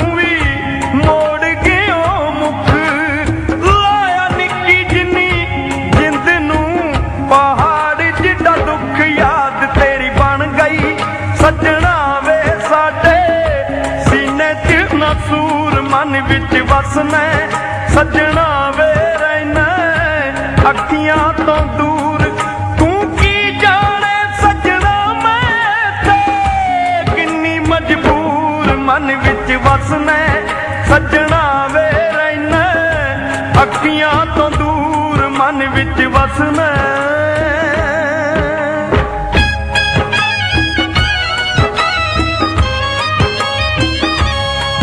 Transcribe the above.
ਤੂੰ ਵੀ ਮੋੜ ਗਿਓ ਮੁਖ? ਲਾਇਆ ਨਿੱਕੀ ਜਿੰਨੀ ਜਿੰਦ ਨੂੰ ਪਹਾੜ ਜਿੱਡਾ ਦੁੱਖ ਯਾਦ ਤੇਰੀ ਬਣ ਗਈ। ਸੱਜਣਾ ਵੇ ਸਾਡੇ, ਸੀਨੇ 'ਚ ਨਸੂਰ ਮਨ ਵਿੱਚ ਵਸਣਾ ਸੱਜਣਾ ਵੇ ਰਹਿਣਾ ਅੱਖੀਆਂ ਤੋਂ ਦੂਰ। ਤੂੰ ਕੀ ਜਾਣੇ ਸੱਜਣਾ ਮੈਂ? ਤੇ ਕਿੰਨੀ ਮਜਬੂਰ ਮਨ ਵਿੱਚ ਵਸਣਾ ਸੱਜਣਾ ਵੇ ਰਹਿਣਾ। ਅੱਖੀਆਂ ਤੋਂ ਦੂਰ ਮਨ ਵਿੱਚ ਵਸਣਾ